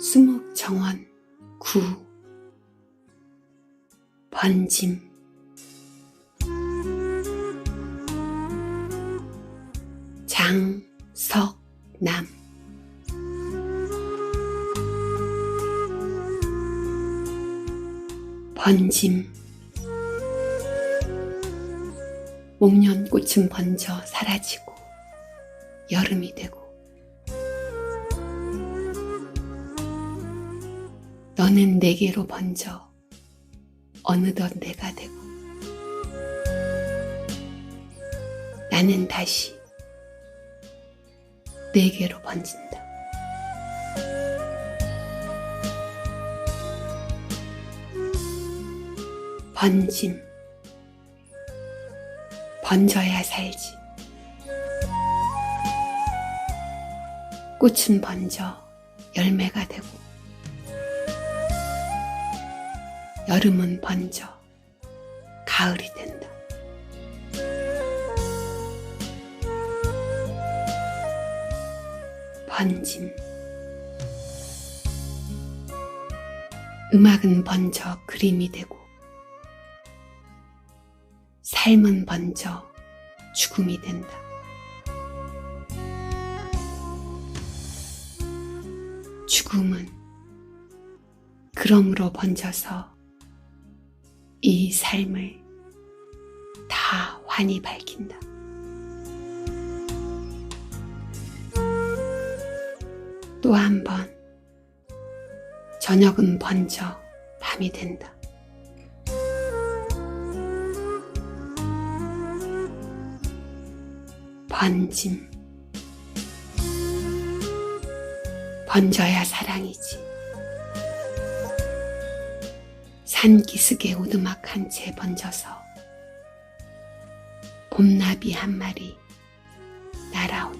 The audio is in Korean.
수목정원 9 번짐. 장석남. 번짐. 목련꽃은 번져 사라지고 여름이 되고. 너는 내게로 번져 어느덧 내가 되고 나는 다시 내게로 번진다. 번짐 번져야 살지. 꽃은 번져 열매가 되고 여름은 번져 가을이 된다. 번짐 음악은 번져 그림이 되고 삶은 번져 죽음이 된다. 죽음은 그러므로 번져서 이 삶을 다 환히 밝힌다. 또 한 번 저녁은 번져 밤이 된다. 번짐 번져야 사랑이지. 산 기슭에 오두막 한 채 번져서 봄나비 한 마리 날아온다.